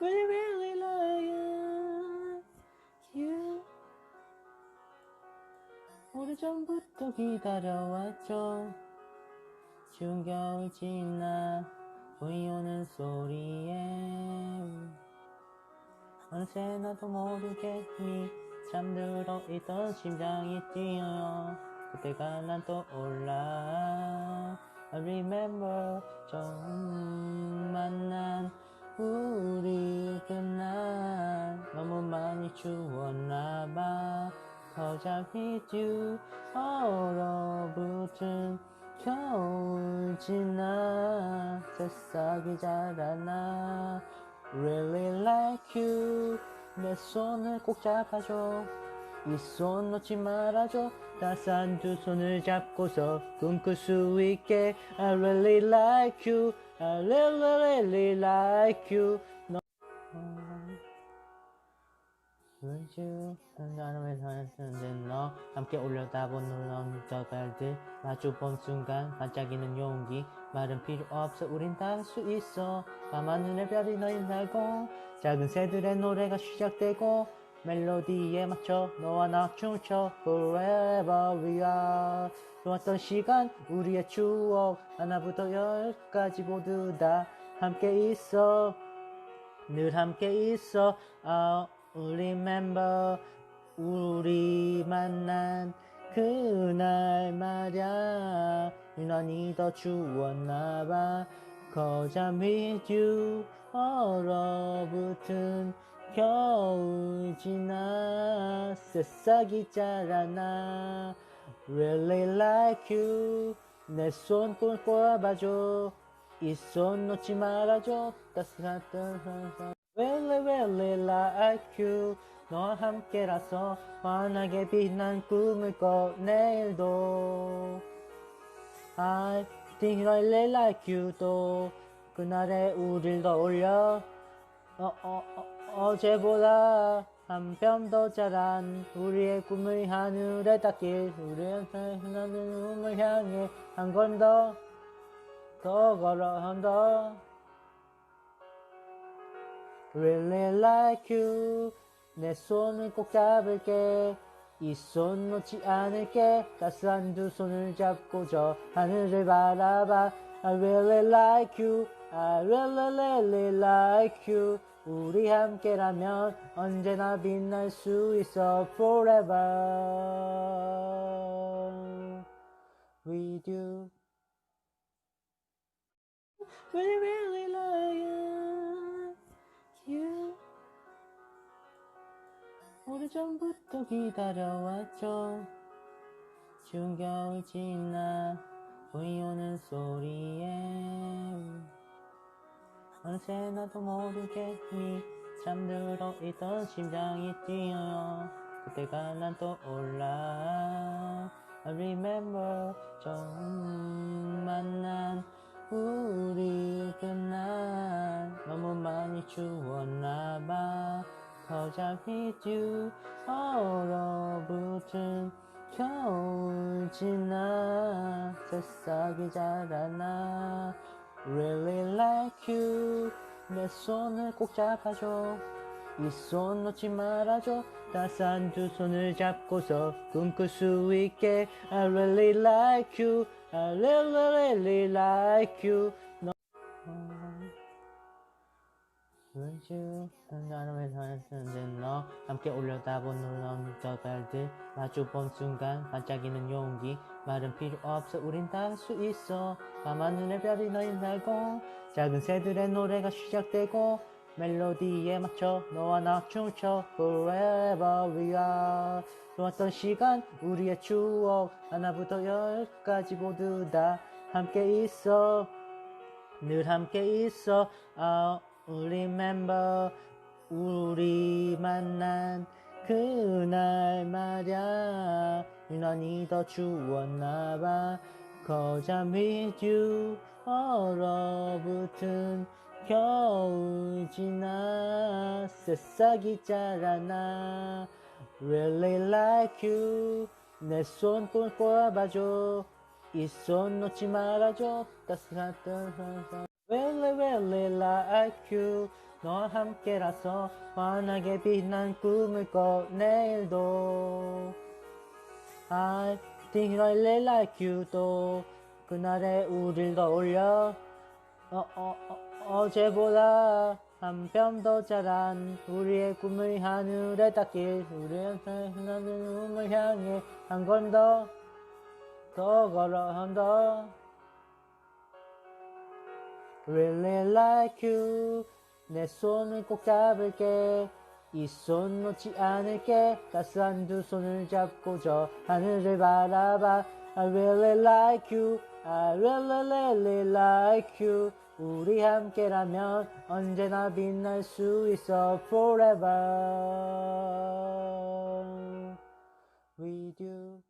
really really like you. 오래전부터 기다려왔죠. 추운 겨울 지나 보이오는 소리에. 어느새 나도 모르게 이미 잠들어 있던 심장이 뛰어요. 그때가 난 떠올라. I remember 처음 만난 우리 그날 너무 많이 추웠나봐. you 얼어붙은 겨울 지나 새싹이 자라나. Really like you. 내 손을 꼭 잡아줘 이손 놓지 말아줘. 따스한 두 손을 잡고서 꿈꿀 수 있게. I really like you. I really really like you. 너 왠지 나름의 사는데 너 함께 올려다본 놀라운 저갈들. 마주본 순간 반짝이는 용기. 말은 필요 없어. 우린 다 할 수 있어. 밤하늘의 별이 너희 날고. 작은 새들의 노래가 시작되고 멜로디에 맞춰 너와 나 춤춰 Forever we are. 좋았던 시간 우리의 추억. 하나부터 열까지 모두 다 함께 있어. 늘 함께 있어. I remember 우리 만난 그날 말야. 유난히 더 추웠나봐. Cause I'm with you. 얼어붙은 겨울 지나 새싹이 자라나. Really like you. 내 손꼭 꼽아줘. 이 손 놓지 말아줘. 따스한 따스한 Really really like you. 너와 함께라서 환하게 빛난 꿈을 꿔 내일도. I think really like you 또. 그날의 우릴 떠올려. 어, 어, 어, 어제보다 한 뼘 더 자란 우리의 꿈을 하늘에 닿길 우리의 하는 꿈을 향해 한 걸음 더, 더 걸어 한더. Really like you. 내 손을 꼭 잡을게. 이 손 놓지 않을게. 따스한 두 손을 잡고 저 하늘을 바라봐. I really like you. I really really like you 우리 함께라면 언제나 빛날 수 있어 forever. With you really really like you. 오래전부터 기다려왔죠. 추운 겨울 지나 보이오는 소리에 어느새 나도 모르게 이미 잠들어 있던 심장이 뛰어요. 그때가 난 떠올라. I remember 처음 만난 우리 그날 너무 많이 추웠나봐. Cause I need you 얼어붙은 겨울 지나 새싹이 자라나. Really like you 내 손을 꼭 잡아줘 이 손 놓지 말아줘 따스한 두 손을 잡고서 꿈꿀 수 있게 I really like you I really really like you 너 왠지 나름의 사는데 너 함께 올려다본 놀라운 저갈들. 마주본 순간 반짝이는 용기. 말은 필요 없어 우린 다 할 수 있어. 밤하늘의 별이 너희 날고 작은 새들의 노래가 시작되고 멜로디에 맞춰 너와 나 춤춰 Forever we are. 좋았던 시간 우리의 추억. 하나부터 열까지 모두 다 함께 있어. 늘 함께 있어. I remember 우리 만난 그날 말야. 유난히 더 추웠나봐. Cause I'm with you. 얼어붙은 겨울 지나. 새싹이 자라나. Really like you. 내 손꼭 꼽아줘. 이 손 놓지 말아줘. 따스한 따스한 You 너와 함께라서 환하게 빛난 꿈을 꿔 내일도. I think really like you 또 그날의 우릴 더 올려. 어, 어, 어, 어제보다 한 뼘 더 자란 우리의 꿈을 하늘에 닿길 우리의 나는 꿈을 향해 한걸더더 걸어 한더 Really like you 내 손을 꼭 잡을게 이 손 놓지 않을게 따스한 두 손을 잡고 저 하늘을 바라봐 I really like you I really really like you 우리 함께라면 언제나 빛날 수 있어 forever with you